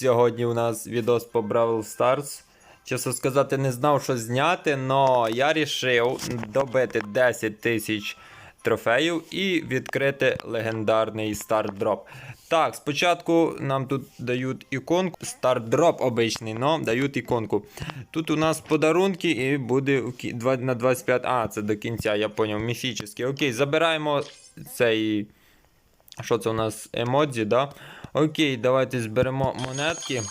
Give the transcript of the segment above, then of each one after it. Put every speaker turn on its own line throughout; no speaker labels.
Сьогодні у нас відос по Бравл Stars. Чесно сказати, не знав, що зняти, але я вирішив добити 10 тисяч трофеїв і відкрити легендарний стардроп. Так, спочатку нам тут дають іконку. Стардроп обичний, но дають іконку. Тут у нас подарунки і буде на 25. А, це до кінця, я поняв, міфічний. Окей, забираємо цей. Що це у нас? Емодзі, да? Окей, давайте зберемо монетки.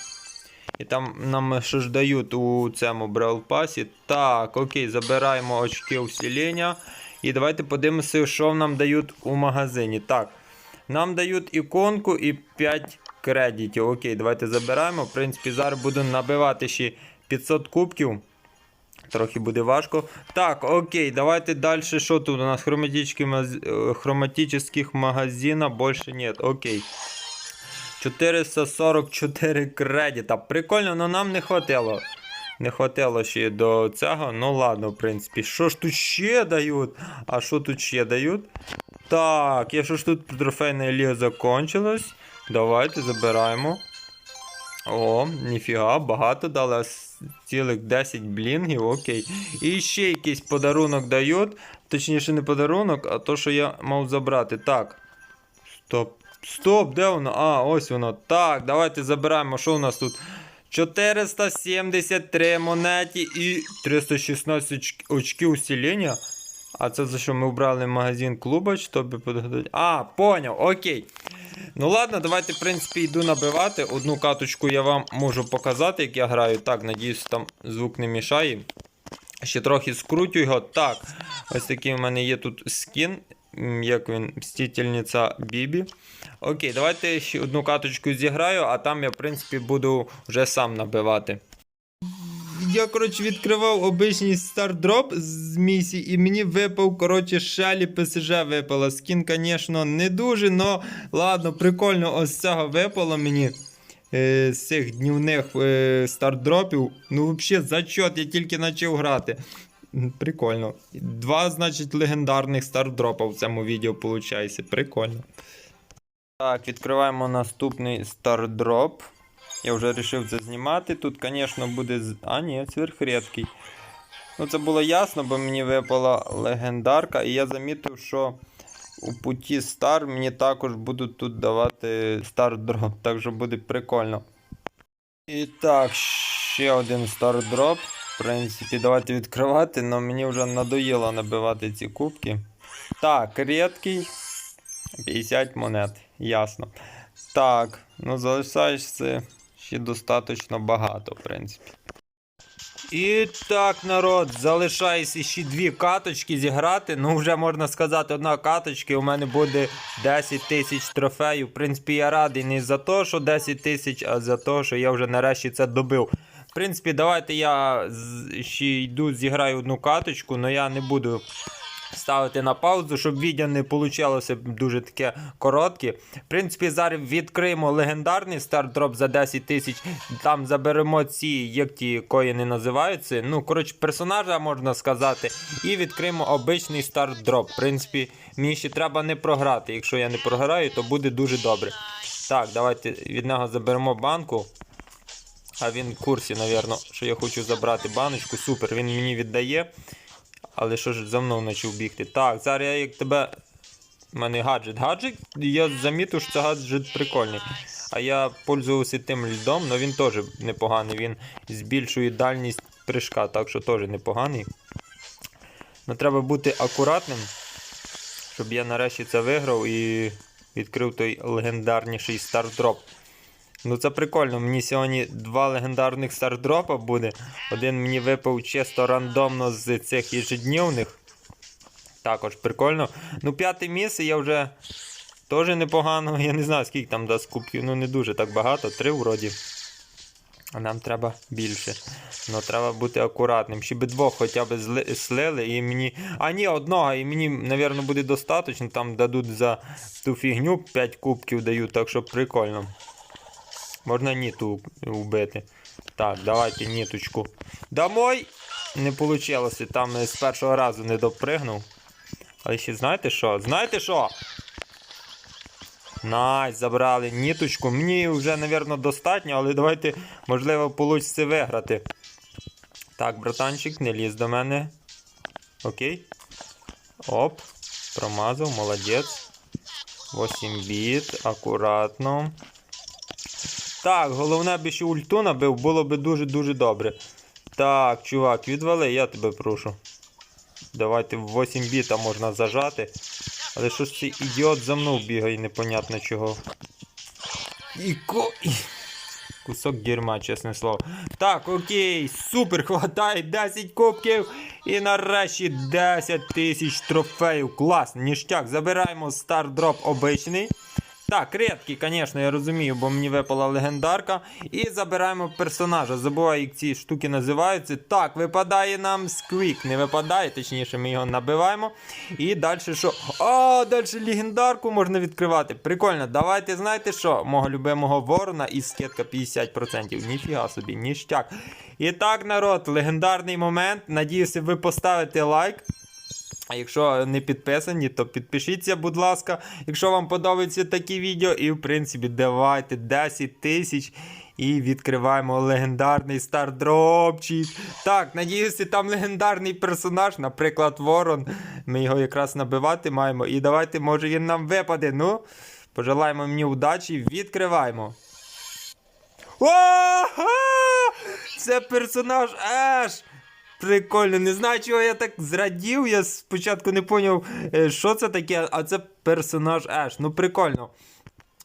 І там нам що ж дають у цьому Pass. Так, окей, забираємо очки усилення. І давайте подивимося, що нам дають у магазині. Так, нам дають іконку і 5 кредитів. Окей, давайте забираємо. В принципі, зараз буду набивати ще 500 кубків. Трохи буде важко. Так, окей, давайте далі. Що тут у нас? Хроматичних, е, магазинів більше нет. Окей. 444 кредита. Прикольно, але нам не хватило. Не хватило ще до цього. Ну ладно, в принципі. Що ж тут ще дають? А що тут ще дають? Так, якщо ж тут трофейна ліга закончилась. Давайте забираємо. О, ніфіга, багато дали. Цілих 10 блінгів, окей. І ще якийсь подарунок дають. Точніше, не подарунок, а то, що я мав забрати. Так. Стоп. Стоп, де воно? А, ось воно. Так, давайте забираємо. Що у нас тут? 473 монеті і 316 оч- очків усилення. А це за що ми вбрали магазин клуба, чи тобі подгадати? А, поняв, окей. Ну ладно, давайте, в принципі, йду набивати. Одну каточку я вам можу показати, як я граю. Так, надіюсь, там звук не мішає. Ще трохи скрутю його. Так, ось такий у мене є тут скін. Як він, мстительниця Бібі. Окей, давайте ще одну каточку зіграю, а там я, в принципі, буду вже сам набивати. Я, коротше, відкривав обичний стардроп з місії, і мені випав, коротше, шелі ПСЖ випала. Скін, звісно, не дуже, но ладно, прикольно, ось цього випало мені. Е, з цих днівних е, стардропів. Ну, взагалі, зачот, я тільки почав грати. Прикольно. Два, значить, легендарних стардропа в цьому відео виходить. Прикольно. Так, відкриваємо наступний стардроп. Я вже вирішив це знімати. Тут, звісно, буде. А, ні, сверхрідкий. Ну, це було ясно, бо мені випала легендарка, і я замітив, що у путі Стар мені також будуть тут давати стардроп, так що буде прикольно. І так, ще один стардроп. В принципі, давайте відкривати, але мені вже надоїло набивати ці кубки. Так, рідкий. 50 монет, ясно. Так, ну залишається ще достатньо багато, в принципі. І так, народ, залишається ще дві каточки зіграти. Ну, вже можна сказати, одна каточка, і у мене буде 10 тисяч трофеїв. В принципі, я радий не за те, що 10 тисяч, а за те, що я вже нарешті це добив. В принципі, давайте я ще йду, зіграю одну каточку, але я не буду ставити на паузу, щоб відео не вийшло дуже таке коротке. В принципі, зараз відкриємо легендарний стардроп за 10 тисяч. Там заберемо ці, як ті коїни називаються. Ну, коротше, персонажа можна сказати. І відкриємо обичний стардроп. В принципі, мені ще треба не програти. Якщо я не програю, то буде дуже добре. Так, давайте від нього заберемо банку. А він в курсі, напевно, що я хочу забрати баночку. Супер, він мені віддає. Але що ж за мною почав бігти? Так, зараз я як тебе. У мене гаджет. Гаджет, я замітив, що це гаджет прикольний. А я пользувався тим льдом, але він теж непоганий. Він збільшує дальність прыжка, так що теж непоганий. Ну треба бути акуратним, щоб я нарешті це виграв і відкрив той легендарніший стардроп. Ну це прикольно. Мені сьогодні два легендарних стардропа буде. Один мені випав чисто рандомно з цих ежедневних. Також прикольно. Ну, п'яте місце я вже теж непогано. Я не знаю, скільки там дасть кубків. Ну не дуже так багато. Три вроді. А нам треба більше. Ну треба бути акуратним. Ще би двох хоча б слили і мені. А ні, одного, і мені, мабуть, буде достатньо. Там дадуть за ту фігню 5 кубків дають, так що прикольно. Можна ніту вбити. Так, давайте ніточку. Домой! Не вийшло, там з першого разу не допригнув. Але ще знаєте що? Знаєте що? Найс, забрали ніточку. Мені вже, мабуть, достатньо, але давайте, можливо, вийде виграти. Так, братанчик, не лізь до мене. Окей. Оп. Промазав, молодець. 8 біт, акуратно. Так, головне би ще ульту набив, було би дуже-дуже добре. Так, чувак, відвали, я тебе прошу. Давайте в 8 біта можна зажати. Але що ж цей ідіот за мною бігає, непонятно чого. І ко... Кусок дерьма, чесне слово. Так, окей, супер, хватає 10 кубків. І нарешті 10 тисяч трофеїв. Клас, ніштяк. Забираємо стардроп обичний. Так, рідкий, звісно, я розумію, бо мені випала легендарка. І забираємо персонажа. Забуваю, як ці штуки називаються. Так, випадає нам сквік. Не випадає, точніше, ми його набиваємо. І далі що? А, далі легендарку можна відкривати. Прикольно, давайте знаєте що? Мого любимого ворона і скидка 50%. Ніфіга собі, ніштяк. І так, народ, легендарний момент. Надіюся, ви поставите лайк. А якщо не підписані, то підпишіться, будь ласка, якщо вам подобаються такі відео. І, в принципі, давайте 10 тисяч і відкриваємо легендарний стардропчик. Так, надіюся, там легендарний персонаж, наприклад, Ворон. Ми його якраз набивати маємо. І давайте, може, він нам випаде. Ну, пожелаємо мені удачі, відкриваємо. Ого! Це персонаж Еш! Прикольно, не знаю, чого я так зрадів. Я спочатку не поняв, е, що це таке, а це персонаж Еш. Ну, прикольно.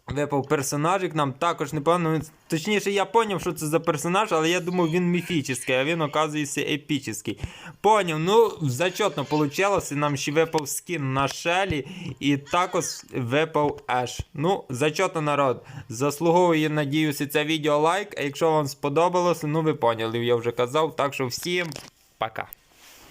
Випав персонажик, нам також непогано. Ну, Точніше, я поняв, що це за персонаж, але я думав, він міфічний, а він, оказується, епічний. Поняв, ну, зачетно вийшло. Нам ще випав скін на Шелі, і також випав Еш. Ну, зачетно народ. Заслуговує, надіюся, це відео лайк. А якщо вам сподобалося, ну ви поняли, я вже казав. Так що всім пока.